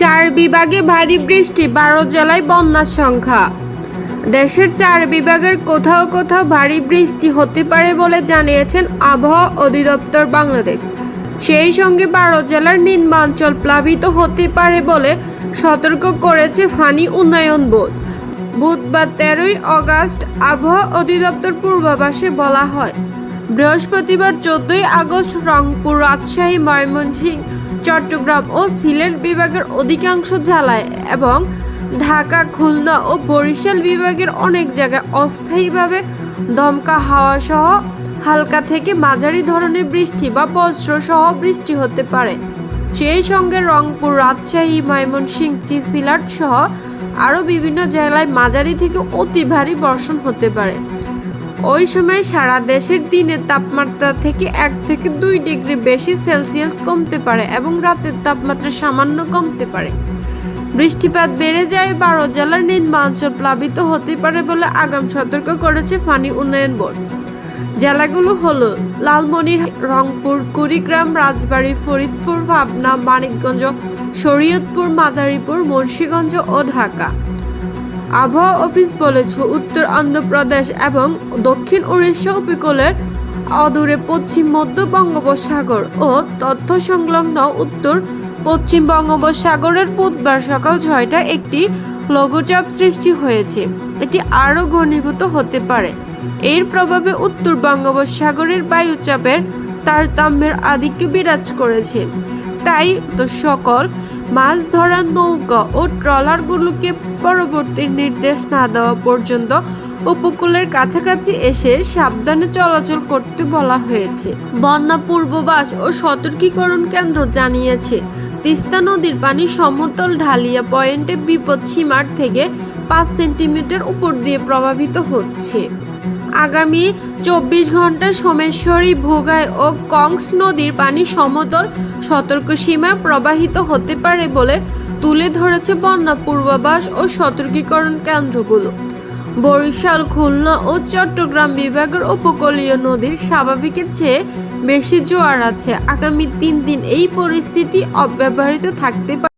চার বিভাগে ভারী বৃষ্টি, বারো জেলায় বন্যার সংখ্যা। দেশের চার বিভাগের কোথাও কোথাও ভারী বৃষ্টি হতে পারে বলে জানিয়েছেন আবহাওয়া অধিদপ্তর বাংলাদেশ। সেই সঙ্গে বারো জেলার নিম্নাঞ্চল প্লাবিত হতে পারে বলে সতর্ক করেছে ফানি উন্নয়ন বোর্ড। বুধবার তেরোই অগাস্ট আবহাওয়া অধিদপ্তর পূর্বাভাসে বলা হয়, বৃহস্পতিবার চোদ্দই আগস্ট রংপুর, রাজশাহী, ময়মনসিংহ চট্টগ্রাম ও সিলেট বিভাগের অধিকাংশ জেলায় এবং ঢাকা, খুলনা ও বরিশাল বিভাগের অনেক জায়গায় অস্থায়ীভাবে দমকা হাওয়া সহ হালকা থেকে মাঝারি ধরনের বৃষ্টি বা বজ্র সহ বৃষ্টি হতে পারে। সেই সঙ্গে রংপুর, রাজশাহী, ময়মনসিংহ, সিলাট সহ আরও বিভিন্ন জেলায় মাঝারি থেকে অতি ভারী বর্ষণ হতে পারে। ওই সময় সারা দেশের দিনের তাপমাত্রা থেকে এক থেকে দুই ডিগ্রি বেশি সেলসিয়াস কমতে পারে এবং রাতের তাপমাত্রা সামান্য কমতে পারে। বৃষ্টিপাত বেড়ে যায় বারো জেলার নিম্নাঞ্চল প্লাবিত হতে পারে বলে আগাম সতর্ক করেছে পানি উন্নয়ন বোর্ড। জেলাগুলো হলো লালমনির, রংপুর, কুড়িগ্রাম, রাজবাড়ী, ফরিদপুর পাবনা মানিকগঞ্জ, শরীয়তপুর, মাদারীপুর, মুন্সীগঞ্জ ও ঢাকা। আবহাওয়া অফিস বলেছে, উত্তর অন্ধ্রপ্রদেশ এবং দক্ষিণ উড়িষ্যা উপকূলের অদূরে পশ্চিম মধ্য বঙ্গোপসাগর ও তথ্য সংলগ্ন উত্তর পশ্চিম বঙ্গোপসাগরের বুধবার সকাল ছয়টা একটি লঘুচাপ সৃষ্টি হয়েছে। এটি আরও ঘনীভূত হতে পারে। এর প্রভাবে উত্তর বঙ্গোপসাগরের বায়ুচাপের তারতম্যের আধিক্য বিরাজ করেছে। তাই তো সকল মাছ ধরার নৌকা ও ট্রলারগুলোকে পরবর্তী নির্দেশ না দেওয়া পর্যন্ত উপকূলের কাছাকাছি এসে সাবধানে চলাচল করতে বলা হয়েছে। বন্যা পূর্ববাস ও সতর্কীকরণ কেন্দ্র জানিয়েছে, তিস্তা নদীর পানি সমতল ঢালিয়া পয়েন্টে বিপদ সীমার থেকে পাঁচ সেন্টিমিটার উপর দিয়ে প্রভাবিত হচ্ছে। আগামী চব্বিশ ঘন্টায় সোমেশ্বরী, ভোগাই ও কংস নদীর পানি সমতল সতর্ক সীমায় প্রবাহিত হতে পারে বলে তুলে ধরেছে বন্যা পূর্বাভাস ও সতর্কীকরণ কেন্দ্রগুলো। বরিশাল, খুলনা ও চট্টগ্রাম বিভাগের উপকূলীয় নদীর স্বাভাবিকের চেয়ে বেশি জোয়ার আছে। আগামী তিন দিন এই পরিস্থিতি অব্যবহৃত থাকতে পারে।